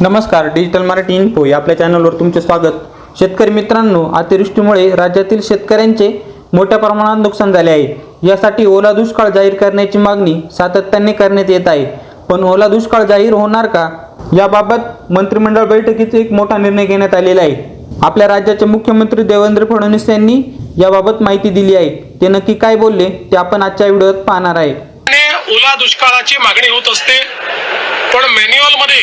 नमस्कार digital Marathi info या आपल्या चॅनलवर तुमचे स्वागत. शेतकरी मित्रांनो अतिवृष्टीमुळे राज्यातील शेतकऱ्यांचे मोठ्या प्रमाणात नुकसान झाले आहे. यासाठी ओला दुष्काळ जाहीर करण्याची मागणी सातत्याने करण्यात येत आहे. पण ओला दुष्काळ जाहीर होणार का? याबाबत मंत्रिमंडळ बैठकीत एक मोठा निर्णय घेण्यात आलेला आहे. आपल्या राज्याचे मुख्यमंत्री देवेंद्र फडणवीस यांनी याबाबत माहिती दिली आहे. ते नक्की काय बोलले ते आपण आजच्या व्हिडिओत पाहणार आहे. ओला दुष्काळाची मागणी होत असते पण मॅन्युअलमध्ये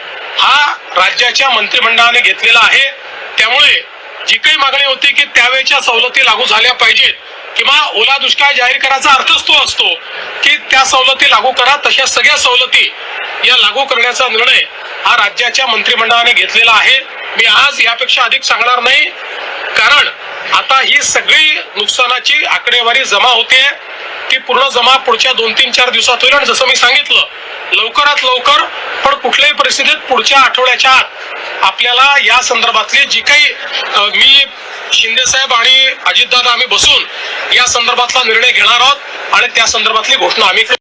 राज्याच्या मंत्रिमंडळाने घेतलेला आहे. त्यामुळे जी काही मागणी होती की त्यावेळेच्या सवलती लागू झाल्या पाहिजेत किंवा ओला दुष्काळ जाहीर करायचा अर्थच तो असतो की त्या सवलती लागू करा तशा सगळ्या सवलती या लागू करण्याचा निर्णय हा राज्याच्या मंत्रिमंडळाने घेतलेला आहे. मी आज यापेक्षा अधिक सांगणार नाही कारण आता ही सगळी नुकसानाची आकडेवारी जमा होते. ती पूर्ण जमा पुढच्या दोन तीन चार दिवसात होईल. आणि जसं मी सांगितलं लवकरात लवकर पण परिस्थितीत पुढच्या आठवड्याच्या आत आपल्याला या संदर्भातली जी काही मी शिंदे साहेब आणि अजितदादा आम्ही बसून या संदर्भातला निर्णय घेणार आहोत आणि त्या संदर्भातली घोषणा आम्ही